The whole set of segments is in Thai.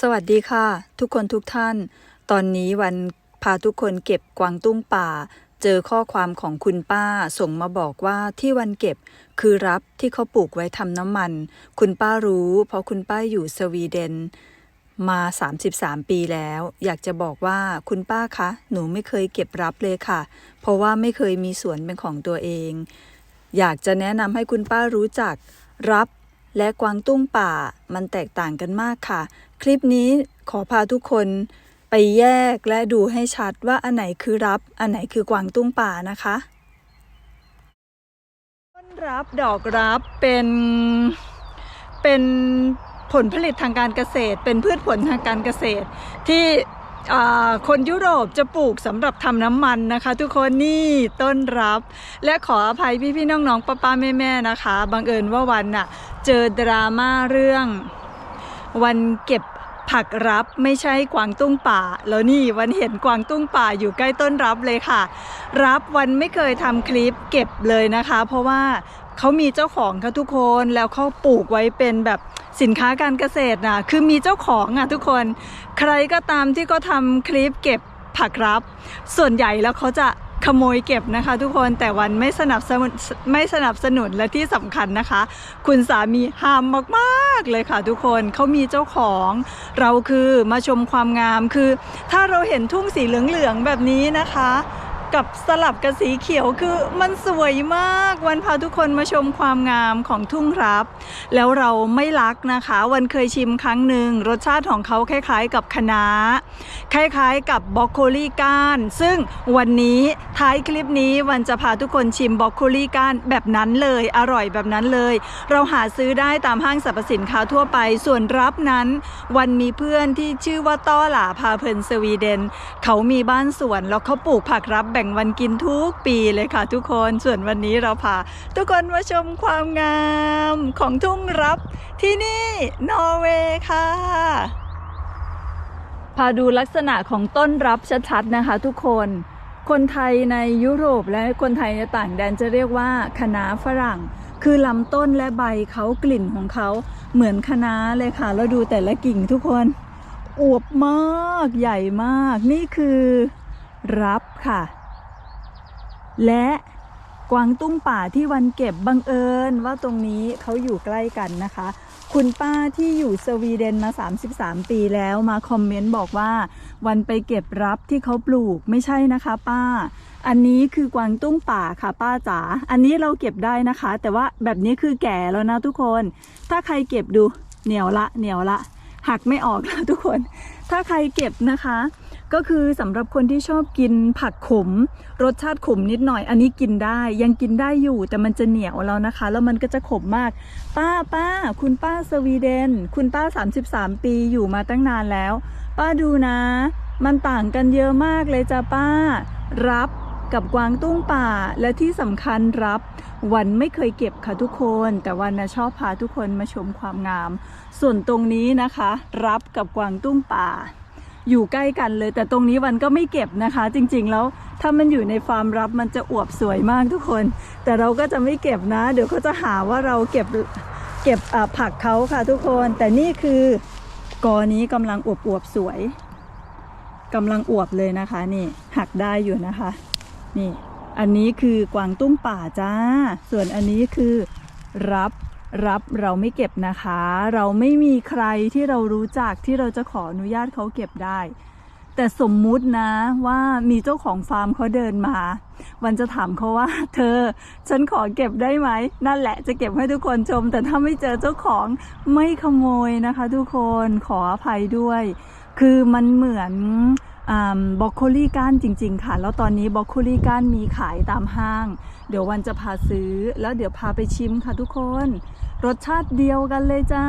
สวัสดีค่ะ ทุกคนทุกท่าน ตอนนี้วันพาทุกคนเก็บกวางตุ้งป่า เจอข้อความของคุณป้าส่งมาบอกว่าที่วันเก็บคือรับที่เขาปลูกไว้ทำน้ำมัน คุณป้ารู้ เพราะคุณป้าอยู่สวีเดน มา 33 ปีแล้ว อยากจะบอกว่าคุณป้าคะ หนูไม่เคยเก็บรับเลยค่ะ เพราะว่าไม่เคยมีสวนเป็นของตัวเอง อยากจะแนะนำให้คุณป้ารู้จักรับ และกวางตุ้งป่ามันแตกต่างกันมากค่ะ คลิปนี้ขอพาทุกคนไปแยกและดูให้ชัดว่าอันไหนคือรับ อันไหนคือกวางตุ้งป่านะคะ ต้นรับดอกรับเป็นเป็นผลผลิตทางการเกษตร เป็นพืชผลทางการเกษตรที่ คนยุโรปจะปลูกสำหรับทำน้ำมันนะคะ ทุกคนนี่ต้นรับ และขออภัยพี่ๆน้องๆป้าๆแม่ๆนะคะ บังเอิญว่าวันน่ะเจอดราม่าเรื่อง วันเก็บผักรับไม่ใช่กวางตุ้งป่า แล้วนี่วันเห็นกวางตุ้งป่าอยู่ใกล้ต้นรับเลยค่ะ รับวันไม่เคยทำคลิปเก็บเลยนะคะ เพราะว่า เขามีเจ้าของค่ะทุกคนแล้วเขาปลูกไว้เป็นแบบสินค้าการเกษตรนะคือมีเจ้าของอะทุกคน ใครก็ตามที่เขาทำคลิปเก็บผักรับ ส่วนใหญ่แล้วเขาจะขโมยเก็บนะคะทุกคนแต่วันไม่สนับสนุนไม่สนับสนุนและที่สำคัญนะคะ คุณสามีห้ามมากๆเลยค่ะทุกคนเขามีเจ้าของ เราคือมาชมความงามคือ ถ้าเราเห็นทุ่งสีเหลืองๆแบบนี้นะคะ กับสลับกับสีเขียวคือมันสวยมากวันพาทุกคนมาชมความงามของทุ่งรับ แล้วเราไม่รักนะคะ วันเคยชิมครั้งหนึ่งรสชาติของเขาคล้าย ๆ กับคะน้าคล้ายๆ กับบรอกโคลีก้าน ซึ่งวันนี้ท้ายคลิปนี้วันจะพาทุกคนชิมบรอกโคลีก้านแบบนั้นเลยอร่อยแบบนั้นเลย เราหาซื้อได้ตามห้างสรรพสินค้าทั่วไป ส่วนรับนั้น วันมีเพื่อนที่ชื่อว่าต้อหลาพาเพลินสวีเดน เขามีบ้านสวนแล้วเขาปลูกผักรับแบงวันกินทุกปีเลยค่ะทุกคน ส่วนวันนี้เราพาทุกคนมาชมความงามของทุ่งรับที่นี่นอร์เวย์ค่ะ พาดูลักษณะของต้นรับชัดๆนะคะทุกคน คนไทยในยุโรปและคนไทยในต่างแดนจะเรียกว่าคณะฝรั่ง คือลำต้นและใบเขากลิ่นของเขาเหมือนคณะเลยค่ะ แล้วดูแต่ละกิ่งทุกคนอวบมากใหญ่มากนี่คือรับค่ะ และกวางตุ้งป่าที่วันเก็บบังเอิญว่าตรงนี้เขาอยู่ใกล้กันนะคะ คุณป้าที่อยู่สวีเดนมา 33 ปีแล้วมาคอมเมนต์บอกว่า วันไปเก็บรับที่เขาปลูกไม่ใช่นะคะ ป้า อันนี้คือกวางตุ้งป่าค่ะป้าจ๋าอันนี้เราเก็บได้นะคะ แต่ว่าแบบนี้คือแก่แล้วนะทุกคน ถ้าใครเก็บดูเหนียวละเหนียวละหักไม่ออกแล้วทุกคน ถ้าใครเก็บนะคะ ก็คือสำหรับคนที่ชอบกินผักขม รสชาติขมนิดหน่อย อันนี้กินได้ยังกินได้อยู่แต่มันจะเหนียวแล้วนะคะ แล้วมันก็จะขมมาก ป้าป้า คุณป้าสวีเดน คุณป้า 33 ปีอยู่มาตั้งนานแล้ว ป้าดูนะ มันต่างกันเยอะมากเลยจ้าป้า รับกับกวางตุ้งป่าและที่สำคัญรับ วันไม่เคยเก็บค่ะทุกคน แต่วันนะชอบพาทุกคนมาชมความงาม ส่วนตรงนี้นะคะ รับกับกวางตุ้งป่า อยู่ใกล้กันเลย แต่ตรงนี้วันก็ไม่เก็บนะคะ จริงๆแล้วถ้ามันอยู่ในฟาร์มรับมันจะอวบสวยมากทุกคน แต่เราก็จะไม่เก็บนะ เดี๋ยวเขาจะหาว่าเราเก็บเก็บผักเขาค่ะทุกคน แต่นี่คือกอนี้กำลังอวบอวบสวยกำลังอวบเลยนะคะ นี่หักได้อยู่นะคะ นี่ อันนี้คือกวางตุ้งป่าจ้า ส่วนอันนี้คือรับ รับเราไม่เก็บนะคะ เราไม่มีใครที่เรารู้จักที่เราจะขออนุญาตเขาเก็บได้ แต่สมมุตินะว่ามีเจ้าของฟาร์มเขาเดินมา วันจะถามเขาว่า เธอ ฉันขอเก็บได้ไหม นั่นแหละจะเก็บให้ทุกคนชม แต่ถ้าไม่เจอเจ้าของไม่ขโมยนะคะ ทุกคนขออภัยด้วย คือมันเหมือนบรอกโคลีก้านจริง ๆ ค่ะ แล้วตอนนี้บรอกโคลีก้านมีขายตามห้าง เดี๋ยววันจะพาซื้อ แล้วเดี๋ยวพาไปชิมค่ะทุกคน รสชาติเดียวกันเลยจ้า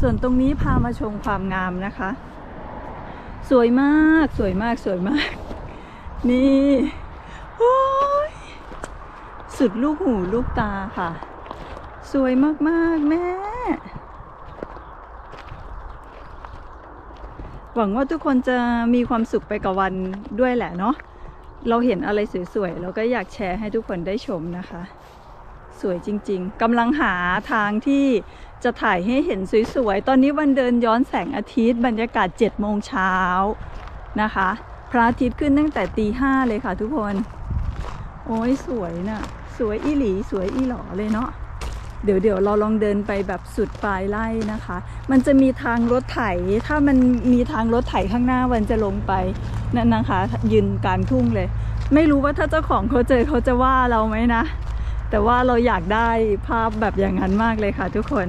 ส่วนตรงนี้พามาชมความงามนะคะ สวยมากสวยมากสวยมาก นี่โอ้ยสุดลูกหูลูกตาค่ะ สวยมากๆแม่หวังว่าทุกคนจะมีความสุขไปกับวันด้วยแหละเนาะ เราเห็นอะไรสวยๆ เราก็อยากแชร์ให้ทุกคนได้ชมนะคะ สวยจริงๆกำลังหาทางที่จะถ่ายให้เห็นสวยๆ ตอนนี้วันเดินย้อนแสงอาทิตย์ บรรยากาศ7โมงเช้านะคะ พระอาทิตย์ขึ้นตั้งแต่ตีห้าเลยค่ะทุกคน โอ้ยสวยนะ่ะ สวยอีหลีสวยอีหลอเลยเนาะเดี๋ยวเดี๋ยวเราลองเดินไปแบบสุดปลายไร่นะคะ มันจะมีทางรถไถ ถ้ามันมีทางรถไถข้างหน้าวันจะลงไปนั่นนะคะ ยืนกลางทุ่งเลย ไม่รู้ว่าถ้าเจ้าของเขาเจอเขาจะว่าเราไหมนะ แต่ว่าเราอยากได้ภาพแบบอย่างนั้นมากเลยค่ะทุกคน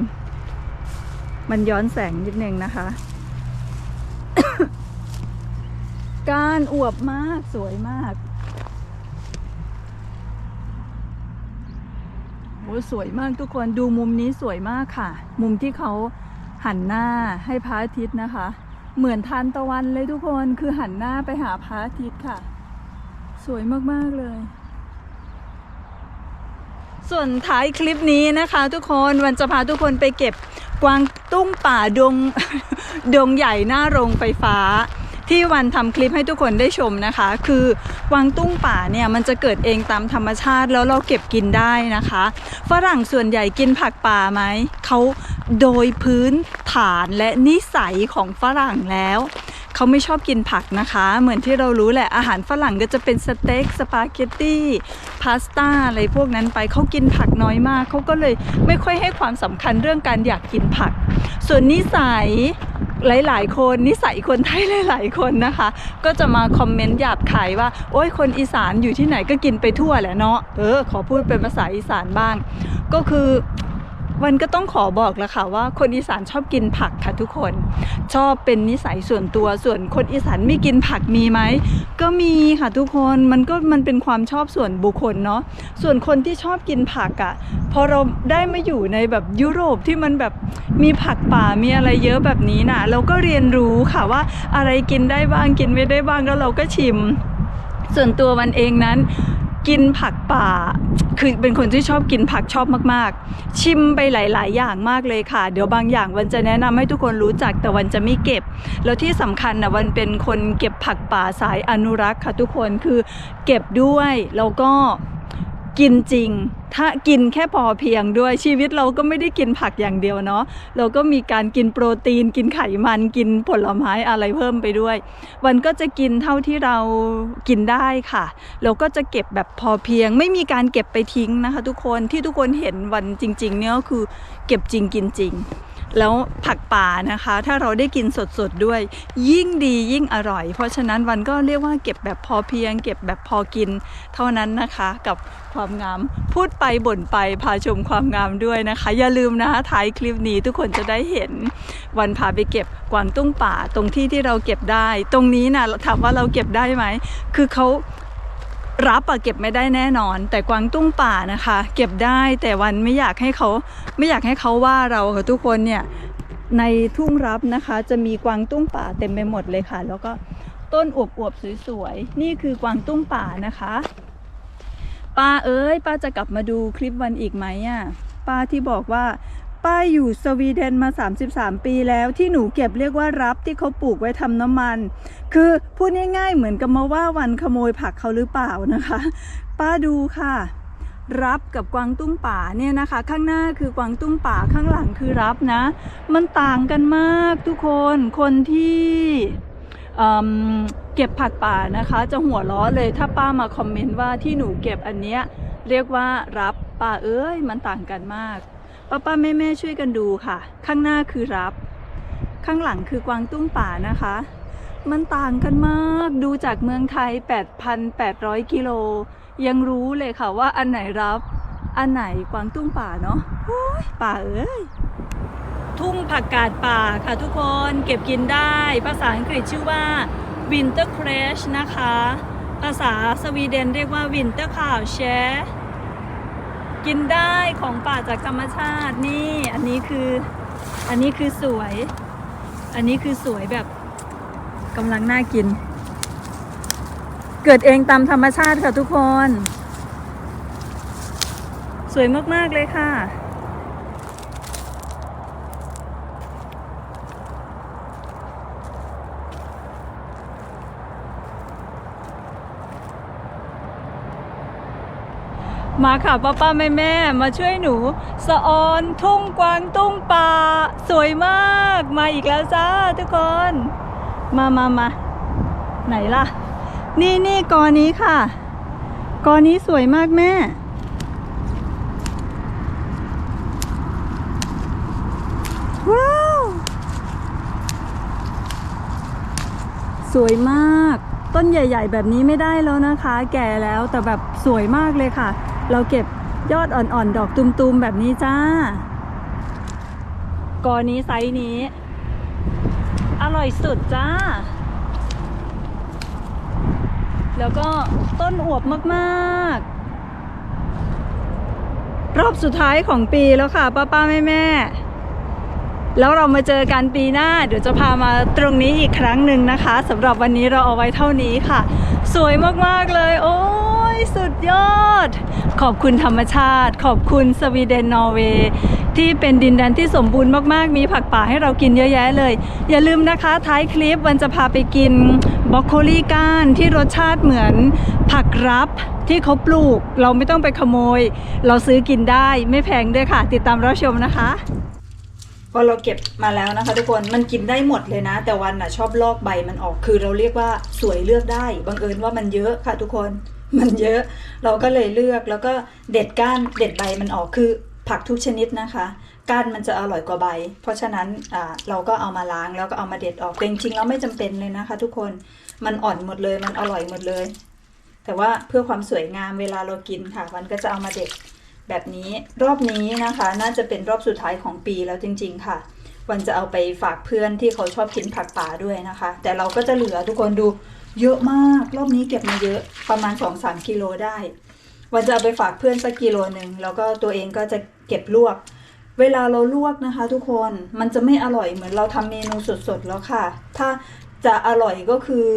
มันย้อนแสงนิดนึงนะคะ การอวบมากสวยมากโอ้สวยมากทุกคนดูมุมนี้สวยมากค่ะ มุมที่เขาหันหน้าให้พระอาทิตย์นะคะ เหมือนทานตะวันเลยทุกคนคือหันหน้าไปหาพระอาทิตย์ค่ะ สวยมาก ๆ เลย ส่วนท้ายคลิปนี้นะคะทุกคนวันจะพาทุกคนไปเก็บกวางตุ้งป่าดงดงใหญ่หน้าโรงไฟฟ้า ที่วันทำคลิปให้ทุกคนได้ชมนะคะ คือกวางตุ้งป่าเนี่ยมันจะเกิดเองตามธรรมชาติแล้วเราเก็บกินได้นะคะฝรั่งส่วนใหญ่กินผักป่าไหมเขาโดยพื้นฐานและนิสัยของฝรั่งแล้ว เขาไม่ชอบกินผักนะคะ เหมือนที่เรารู้แหละอาหารฝรั่งก็จะเป็นสเต็กสปาเกตตี้พาสต้าอะไรพวกนั้นไปเขากินผักน้อยมากเขาก็เลยไม่ค่อยให้ความสำคัญเรื่องการอยากกินผัก ส่วนนิสัยหลาย ๆ คนนิสัยคนไทยหลาย ๆ คนนะคะ ก็จะมาคอมเมนต์หยาบขายว่า โอ้ยคนอีสานอยู่ที่ไหนก็กินไปทั่วแหละเนาะเออขอพูดเป็นภาษาอีสานบ้าง ก็คือ วันก็ต้องขอบอกแล้วค่ะว่าคนอีสานชอบกินผักค่ะทุกคน ชอบเป็นนิสัยส่วนตัวส่วนคนอีสานไม่กินผักมีไหมก็มีค่ะทุกคนมันก็มันเป็นความชอบส่วนบุคคลเนาะส่วนคนที่ชอบกินผักอะ่ะพอเราได้มาอยู่ในแบบยุโรปที่มันแบบมีผักป่ามีอะไรเยอะแบบนี้นะเราก็เรียนรู้ค่ะว่าอะไรกินได้บ้างกินไม่ได้บ้างแล้วเราก็ชิม ส่วนตัวมันเองนั้น กินผักป่า คือเป็นคนที่ชอบกินผักชอบมากๆ ชิมไปหลาย ๆ อย่างมากเลยค่ะ เดี๋ยวบางอย่างวันจะแนะนำให้ทุกคนรู้จักแต่วันจะไม่เก็บ แล้วที่สำคัญนะวันเป็นคนเก็บผักป่าสายอนุรักษ์ค่ะทุกคนคือเก็บด้วยแล้วก็ กินจริง ถ้ากินแค่พอเพียงด้วยชีวิตเราก็ไม่ได้กินผักอย่างเดียวเนาะเราก็มีการกินโปรตีน กินไขมันกินผลไม้อะไรเพิ่มไปด้วย วันก็จะกินเท่าที่เรากินได้ค่ะเราก็จะเก็บแบบพอเพียง ไม่มีการเก็บไปทิ้งนะคะ ทุกคนที่ทุกคนเห็นวันจริง ๆ เนี่ยก็คือเก็บจริงกินจริง แล้วผักป่านะคะ ถ้าเราได้กินสดๆด้วย ยิ่งดียิ่งอร่อย เพราะฉะนั้นวันก็เรียกว่าเก็บแบบพอเพียง เก็บแบบพอกิน เท่านั้นนะคะกับความงามพูดไปบ่นไปพาชมความงามด้วยนะคะ อย่าลืมนะคะท้ายคลิปนี้ทุกคนจะได้เห็นวันพาไปเก็บกวางตุ้งป่า ตรงที่ที่เราเก็บได้ ตรงนี้นะถามว่าเราเก็บได้ไหมคือเขา รับอะเก็บไม่ได้แน่นอน แต่กวางตุ้งป่านะคะ เก็บได้แต่วันไม่อยากให้เขาไม่อยากให้เขาว่าเราค่ะทุกคนเนี่ยในทุ่งรับนะคะ จะมีกวางตุ้งป่าเต็มไปหมดเลยค่ะ แล้วก็ต้นอวบๆสวยๆนี่คือกวางตุ้งป่านะคะป้าเอ้ยป้าจะกลับมาดูคลิปวันอีกไหมอะป้าที่บอกว่า ป้าอยู่สวีเดนมา 33 ปีแล้วที่หนูเก็บเรียกว่ารับที่เขาปลูกไว้ทำน้ำมัน คือพูดง่ายๆเหมือนกับมาว่าวันขโมยผักเขาหรือเปล่านะคะ ป้าดูค่ะ รับกับกวางตุ้งป่าเนี่ยนะคะ ข้างหน้าคือกวางตุ้งป่าข้างหลังคือรับนะ มันต่างกันมากทุกคนคนที่เอิ่มเก็บผักป่านะคะ จะหัวล้อเลยถ้าป้ามาคอมเมนต์ว่าที่หนูเก็บอันเนี้ยเรียกว่ารับป้าเอ้ยมันต่างกันมาก ป้าป้าแม่แม่ช่วยกันดูค่ะ ข้างหน้าคือรับ ข้างหลังคือกวางตุ้งป่านะคะ มันต่างกันมากดูจากเมืองไทย 8,800 กิโล ยังรู้เลยค่ะว่าอันไหนรับ อันไหนกวางตุ้งป่าเนาะป่าเอ้ยทุ่งผักกาดป่าค่ะทุกคนเก็บกินได้ ภาษาอังกฤษชื่อว่า winter crash นะคะ ภาษาสวีเดนเรียกว่า winter cow share กินได้ของป่าจากธรรมชาตินี่อันนี้คืออันนี้คือสวย อันนี้คือสวยแบบกำลังน่ากิน เกิดเองตามธรรมชาติค่ะทุกคน สวยมาก ๆ เลยค่ะ มาค่ะป้าป้าแม่แม่มาช่วยหนู สะออนทุ่งกวางตุ้งป่า สวยมาก มาอีกแล้วจ้าทุกคน มามามาไหนล่ะ นี่นี่กอนี้ค่ะ กอนี้สวยมากแม่ ว้าว สวยมาก ต้นใหญ่ ๆ แบบนี้ไม่ได้แล้วนะคะ แก่แล้วแต่แบบสวยมากเลยค่ะ เราเก็บยอดอ่อนๆ ดอกตุมๆ แบบนี้จ้ากอนี้ไซส์นี้ อร่อยสุดจ้า แล้วก็ต้นอวบมากๆ รอบสุดท้ายของปีแล้วค่ะ ป้าป้าแม่แม่ๆแล้วเรามาเจอกันปีหน้า เดี๋ยวจะพามาตรงนี้อีกครั้งหนึ่งนะคะสำหรับวันนี้เราเอาไว้เท่านี้ค่ะ สวยมากๆเลย โอ้ ยสุดยอด ขอบคุณธรรมชาติ ขอบคุณสวีเดนนอร์เวย์ที่เป็นดินแดนที่สมบูรณ์มากๆ มีผักป่าให้เรากินเยอะแยะเลย อย่าลืมนะคะท้ายคลิปวันจะพาไปกินบรอกโคลีก้านที่รสชาติเหมือนผักรับที่เขาปลูก เราไม่ต้องไปขโมย เราซื้อกินได้ไม่แพงด้วยค่ะ ติดตามรับชมนะคะพอเราเก็บมาแล้วนะคะทุกคนมันกินได้หมดเลยนะ แต่วันน่ะชอบลอกใบมันออกคือเราเรียกว่าสวยเลือกได้บังเอิญว่ามันเยอะค่ะทุกคน มันเยอะ เราก็เลยเลือกแล้วก็เด็ดก้านเด็ดใบมันออกคือผักทุกชนิดนะคะก้านมันจะอร่อยกว่าใบ เพราะฉะนั้นอ่าเราก็เอามาล้างแล้วก็เอามาเด็ดออกแต่จริงๆแล้วไม่จำเป็นเลยนะคะ ทุกคนมันอ่อนหมดเลยมันอร่อยหมดเลย แต่ว่าเพื่อความสวยงามเวลาเรากินค่ะวันก็จะเอามาเด็ดแบบนี้รอบนี้นะคะ น่าจะเป็นรอบสุดท้ายของปีแล้วจริง ๆ ค่ะ วันจะเอาไปฝากเพื่อนที่เขาชอบกินผักป่าด้วยนะคะ แต่เราก็จะเหลือทุกคนดู เยอะมากรอบนี้เก็บมาเยอะประมาณ 2-3กิโลได้ วันจะเอาไปฝากเพื่อนสักกิโลหนึ่งแล้วก็ตัวเองก็จะเก็บลวก เวลาเราลวกนะคะ ทุกคนมันจะไม่อร่อยเหมือนเราทำเมนูสดๆแล้วค่ะ ถ้าจะอร่อยก็คือ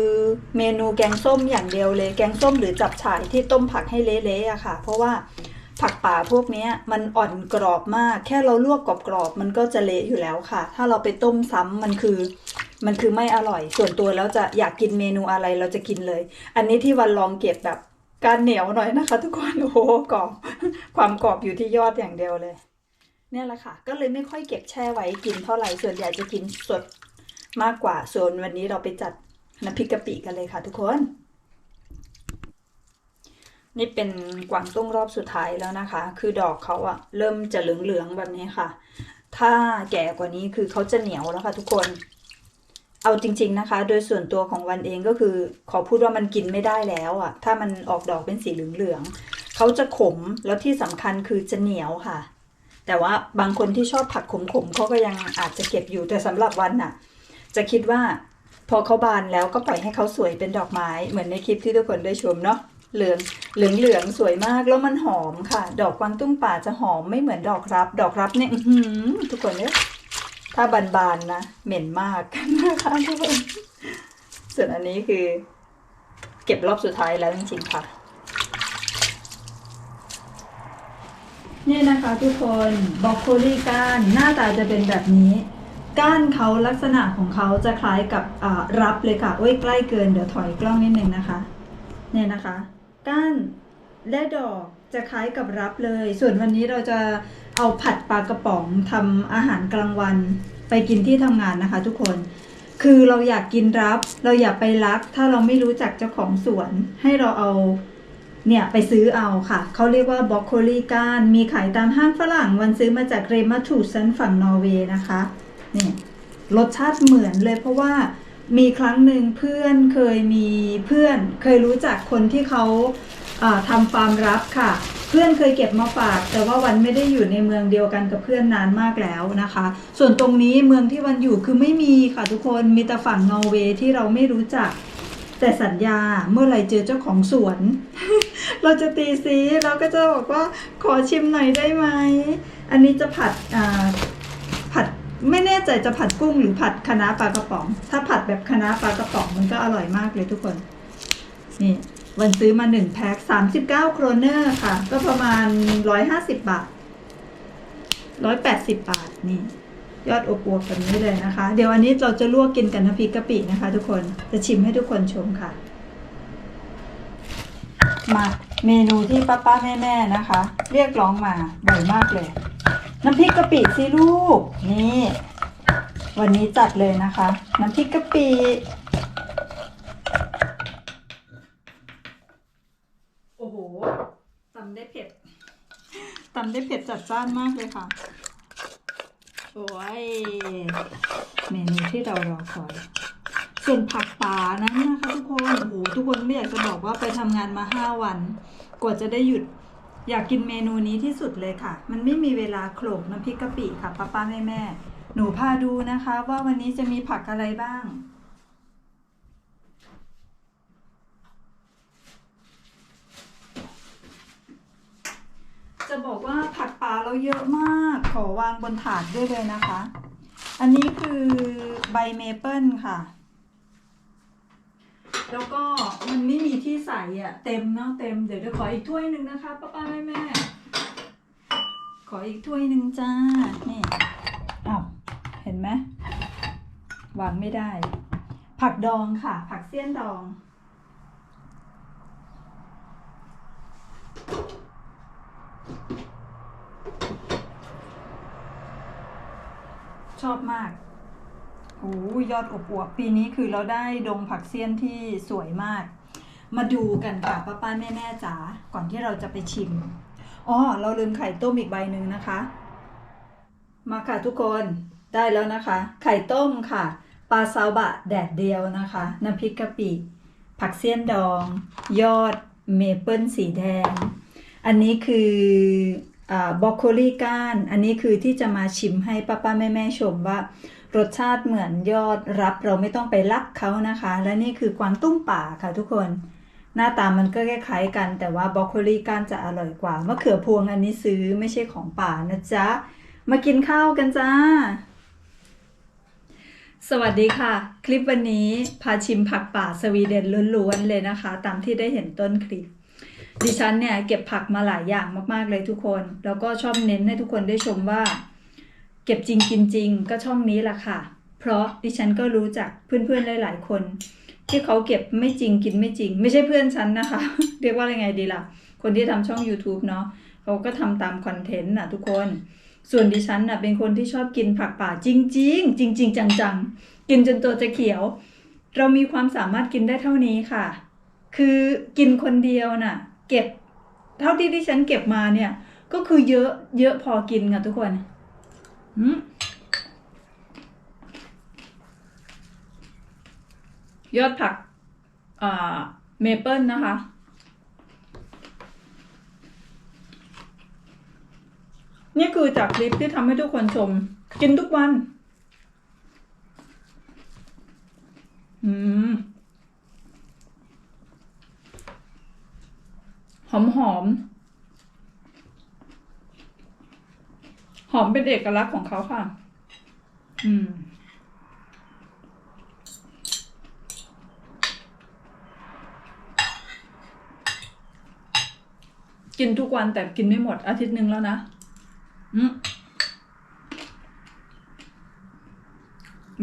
เมนูแกงส้มอย่างเดียวเลย แกงส้มหรือจับฉ่ายที่ต้มผักให้เละๆอะค่ะ เพราะว่า ผักป่าพวกนี้มันอ่อนกรอบมาก แค่เราลวกกรอบๆมันก็จะเละอยู่แล้วค่ะ ถ้าเราไปต้มซ้ำมันคือ มันคือไม่อร่อย ส่วนตัวแล้วจะอยากกินเมนูอะไรเราจะกินเลย อันนี้ที่วันลองเก็บแบบการเหนียวหน่อยนะคะ ทุกคนโอ้โหกรอบความกรอบอยู่ที่ยอดอย่างเดียวเลย เนี่ยแหละค่ะ ก็เลยไม่ค่อยเก็บแช่ไว้กินเท่าไหร่ส่วนใหญ่จะกินสดมากกว่าส่วนวันนี้เราไปจัดน้ำพริกกะปิกันเลยค่ะ ทุกคน นี่เป็นกวางตุ้งรอบสุดท้ายแล้วนะคะ คือดอกเขาอะเริ่มจะเหลืองๆแบบนี้ค่ะ ถ้าแก่กว่านี้คือเขาจะเหนียวแล้วค่ะทุกคน เอาจริง ๆนะคะ โดยส่วนตัวของวันเองก็คือ ขอพูดว่ามันกินไม่ได้แล้วอะถ้ามันออกดอกเป็นสีเหลืองๆเขาจะขมแล้วที่สำคัญคือจะเหนียวค่ะ แต่ว่าบางคนที่ชอบผักขมๆเขาก็ยังอาจจะเก็บอยู่แต่สำหรับวันน่ะ จะคิดว่าพอเขาบานแล้วก็ปล่อยให้เขาสวยเป็นดอกไม้เหมือนในคลิปที่ทุกคนได้ชมเนาะ เหลืองเหลืองเหลืองสวยมากแล้วมันหอมค่ะ ดอกกวางตุ้งป่าจะหอมไม่เหมือนดอกรับ ดอกรับเนี่ยหือทุกคนเนี่ยถ้าบานๆนะ เหม็นมากนะคะทุกคนส่วนอันนี้คือ เก็บรอบสุดท้ายแล้วจริงๆค่ะนี่นะคะทุกคนบอกโคลีก้านหน้าตาจะเป็นแบบนี้ ก้านเขาลักษณะของเขาจะคล้ายกับรับเลยค่ะ โอ้ยใกล้เกินเดี๋ยวถอยกล้องนิดนึงนะคะ เนี่ยนะคะ ก้านและดอกจะคล้ายกับรับเลย ส่วนวันนี้เราจะเอาผัดปลากระป๋องทำอาหารกลางวันไปกินที่ทำงานนะคะทุกคน คือเราอยากกินรับ เราอย่าไปรัก ถ้าเราไม่รู้จักเจ้าของสวน ให้เราเอาเนี่ยไปซื้อเอาค่ะ เขาเรียกว่าบรอกโคลีก้าน มีขายตามห้างฝรั่ง วันซื้อมาจากเรมาทูซันฝั่งนอร์เวย์นะคะ นี่รสชาติเหมือนเลยเพราะว่า มีครั้งหนึ่งเพื่อนเคยมีเพื่อนเคยรู้จักคนที่เขาอ่าทำฟาร์มรับค่ะ เพื่อนเคยเก็บมาฝาก แต่ว่าวันไม่ได้อยู่ในเมืองเดียวกันกับเพื่อนนานมากแล้วนะคะ ส่วนตรงนี้เมืองที่วันอยู่คือไม่มีค่ะทุกคนมีแต่ฝั่งนอร์เวย์ที่เราไม่รู้จัก แต่สัญญาเมื่อไหร่เจอเจ้าของสวน เราจะตีซีเราก็จะบอกว่าขอชิมหน่อยได้ไหมอันนี้จะผัดอ่าผัด ไม่แน่ใจจะผัดกุ้งหรือผัดคะน้าปลากระป๋อง ถ้าผัดแบบคะน้าปลากระป๋องมันก็อร่อยมากเลยทุกคน นี่วันซื้อมาหนึ่งแพ็คสามสิบเก้าโครเนอร์ค่ะ ก็ประมาณร้อยห้าสิบบาทร้อยแปดสิบบาทนี่ยอดอบอวบแบบนี้เลยนะคะ เดี๋ยวอันนี้เราจะลวกกินกับน้ำพริกกะปินะคะ ทุกคนจะชิมให้ทุกคนชมค่ะ มาเมนูที่ป้าป้าแม่แม่ๆนะคะ เรียกร้องมาบ่อยมากเลย น้ำพริกกะปิสิลูก นี่ วันนี้จัดเลยนะคะ น้ำพริกกะปิโอ้โหตำได้เผ็ดตำได้เผ็ดจัดจ้านมากเลยค่ะ โอ้ย เมนูที่เรารอคอยส่วนผักป่านั้นนะคะทุกคน โอ้โห ทุกคนไม่อยากจะบอกว่าไปทำงานมาห้าวัน กว่าจะได้หยุด อยากกินเมนูนี้ที่สุดเลยค่ะ มันไม่มีเวลาโขลกน้ำพริกกะปิค่ะป้าป้าแม่แม่ หนูพาดูนะคะ ว่าวันนี้จะมีผักอะไรบ้าง จะบอกว่าผักป่าเราเยอะมาก ขอวางบนถาดด้วยเลยนะคะ อันนี้คือใบเมเปิลค่ะ แล้วก็มันไม่มีที่ใส่อะ เต็มเนาะเต็มเดี๋ยวจะขออีกถ้วยหนึ่งนะคะป้าป้าแม่แม่ขออีกถ้วยหนึ่งจ้า นี่อ้าวเห็นไหมวางไม่ได้ ผักดองค่ะ ผักเสี้ยนดอง ชอบมาก โอ้ยอดอบอวบปีนี้คือเราได้ดงผักเสี้ยนที่สวยมาก มาดูกันค่ะป้าป้าแม่แม่จ๋าก่อนที่เราจะไปชิมอ๋อเราลืมไข่ต้มอีกใบหนึ่งนะคะ มาค่ะทุกคนได้แล้วนะคะ ไข่ต้มค่ะปลาซาบะแดดเดียวนะคะน้ำพริกกะปิผักเสี้ยนดอง ยอดเมเปิลสีแดง อันนี้คืออบรอกโคลีก้าน อันนี้คือที่จะมาชิมให้ป้าป้าแม่แม่ชมว่า รสชาติเหมือนยอดรับเราไม่ต้องไปลักเขานะคะ และนี่คือกวางตุ้งป่าค่ะทุกคน หน้าตามันก็คล้ายๆกัน แต่ว่าบรอกโคลีก้านจะอร่อยกว่ามะเขือพวงอันนี้ซื้อไม่ใช่ของป่านะจ๊ะ มากินข้าวกันจ้า สวัสดีค่ะ คลิปวันนี้พาชิมผักป่าสวีเดนล้วนๆเลยนะคะ ตามที่ได้เห็นต้นคลิปดิฉันเนี่ยเก็บผักมาหลายอย่างมากๆเลยทุกคน แล้วก็ชอบเน้นให้ทุกคนได้ชมว่า เก็บจริงกินจริงก็ช่องนี้แหละค่ะ เพราะดิฉันก็รู้จักเพื่อนๆหลาย ๆ คน ที่เขาเก็บไม่จริงกินไม่จริง ไม่ใช่เพื่อนฉันนะคะ เรียกว่าอะไรไงดีล่ะ คนที่ทำช่อง YouTube เนาะเขาก็ทำตามคอนเทนต์น่ะทุกคน ส่วนดิฉันน่ะเป็นคนที่ชอบกินผักป่าจริงๆจริงๆจังๆ กินจนตัวจะเขียว เรามีความสามารถกินได้เท่านี้ค่ะ คือกินคนเดียวน่ะ เก็บ เท่าที่ดิฉันเก็บมาเนี่ยก็คือเยอะเยอะพอกินค่ะทุกคน ยอดผักเมเปิลนะคะ นี่คือจากคลิปที่ทำให้ทุกคนชม กินทุกวัน อืม หอมหอม หอมเป็นเอกลักษณ์ของเขาค่ะ อืม กินทุกวันแต่กินไม่หมดอาทิตย์หนึ่งแล้วนะ อืม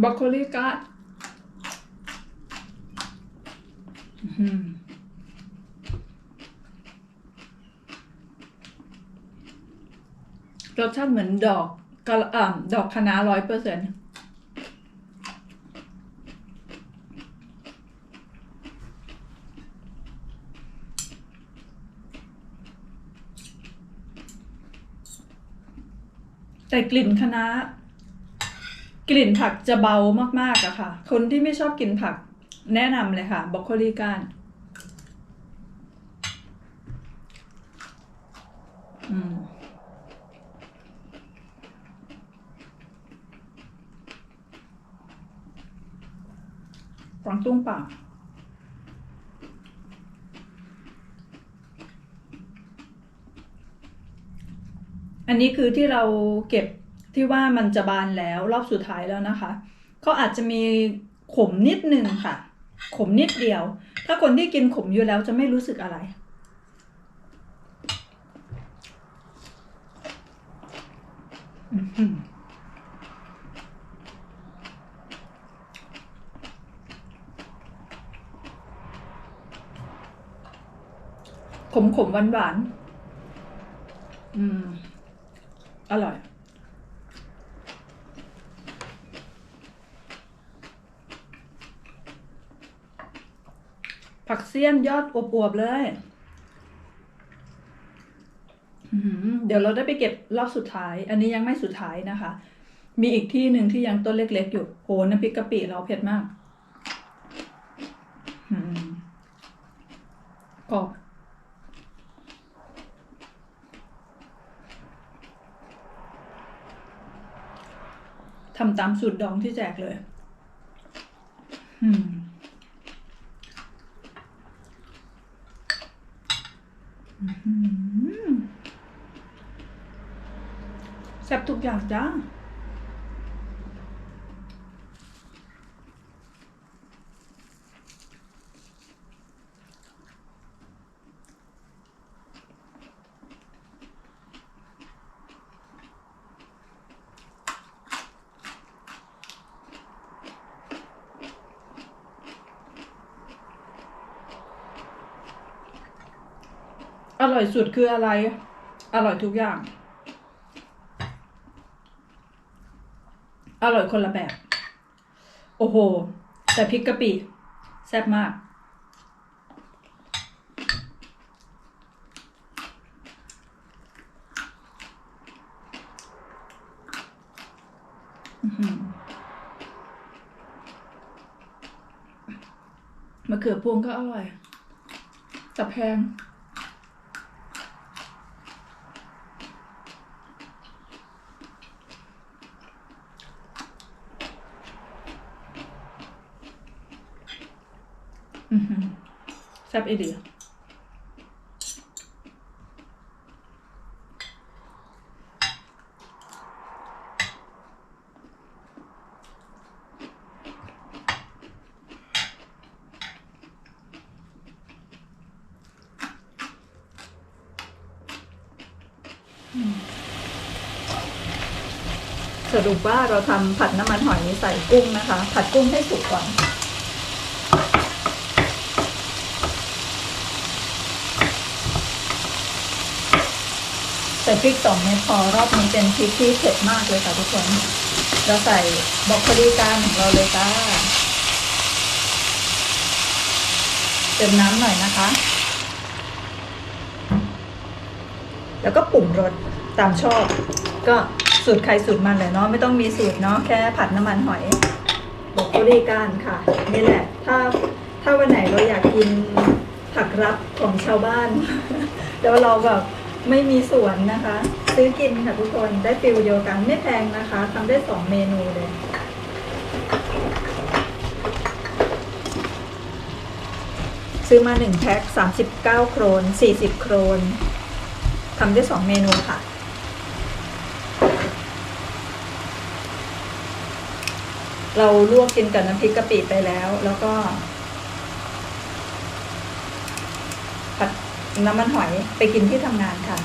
บรอกโคลีกัดอืม รสชาติเหมือนดอกกระอ่าดอกคะน้าร้อยเปอร์เซ็นต์แต่กลิ่นคะน้ากลิ่นผักจะเบามากๆอะค่ะ คนที่ไม่ชอบกินผักแนะนำเลยค่ะบรอกโคลีก้านอืม กวางตุ้งป่าอันนี้คือที่เราเก็บที่ว่ามันจะบานแล้วรอบสุดท้ายแล้วนะคะเขาอาจจะมีขมนิดนึงค่ะ ขมนิดเดียว ถ้าคนที่กินขมอยู่แล้วจะไม่รู้สึกอะไร อื้อ ขมขมหวานหวานๆอืม อร่อย ผักเสี้ยนยอดอวบๆเลยเดี๋ยวเราได้ไปเก็บรอบสุดท้าย อันนี้ยังไม่สุดท้ายนะคะ มีอีกที่หนึ่งที่ยังต้นเล็ก ๆ อยู่ โหน้ำพริกกะปิเราเผ็ดมากกรอบ ทำตามสูตรดองที่แจกเลย อืมแซ่บทุกอย่างจ้า ร่อยสุดคืออะไร อร่อยทุกอย่าง อร่อยคนละแบบ โอ้โห แต่พริกกะปิแซ่บมาก มะเขือพวงก็อร่อยแต่แพง อือหือแซ่บอีดีสรุปว่าเราทำผัดน้ำมันหอยใส่กุ้งนะคะ ผัดกุ้งให้สุกก่อน พริกสองเม็ดพอรอบนี้เป็นพริกที่เผ็ดมากเลยค่ะทุกคน เราใส่บรอกโคลีกันของเราเลยจ้าเติมน้ำหน่อยนะคะ แล้วก็ปรุ่มรสตามชอบ ก็สูตรใครสูตรมันเลยเนาะไม่ต้องมีสูตรเนาะแค่ผัดน้ำมันหอยบรอกโคลีกันค่ะนี่แหละ ถ้าถ้าวันไหนเราอยากกินผักรับของชาวบ้านแล้วเราแบบ ไม่มีสวนนะคะ ซื้อกินค่ะทุกคนได้ฟิลเดียวกันไม่แพงนะคะทำได้สองเมนูเลยซื้อมาหนึ่งแพ็คสามสิบเก้าโครนสี่สิบโครน ทำได้สองเมนูค่ะ เราลวกกินกับน้ำพริกกะปิไปแล้ว แล้วก็ ผัด น้ำมันหอยไปกินที่ทำงานค่ะ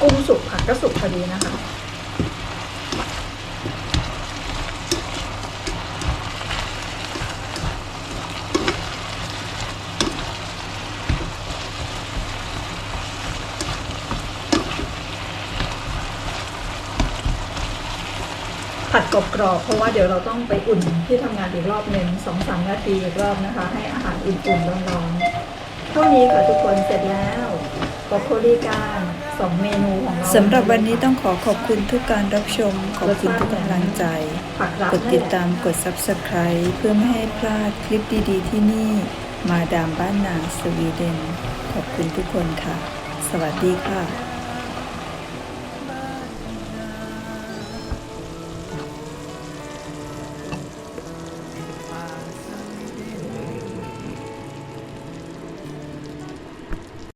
กุ้งสุ ก็สุกพอดีนะคะ ผัดกรอบๆเพราะว่าเดี๋ยวเราต้องไปอุ่นที่ทำงานอีกรอบหนึ่งสองสามนาทีอีกรอบนะคะ ให้อาหารอุ่นๆร้อนๆเท่านี้ค่ะทุกคนเสร็จแล้วบรอกโคลีการ สองเมนูของเราสำหรับวันนี้ต้องขอขอบคุณทุกการรับชม ขอบคุณทุกกำลังใจ ผักรับกดติดตามกด Subscribe เพื่อไม่ให้พลาดคลิปดีๆที่นี่ มาดามบ้านนาสวีเดน ขอบคุณทุกคนค่ะ สวัสดีค่ะ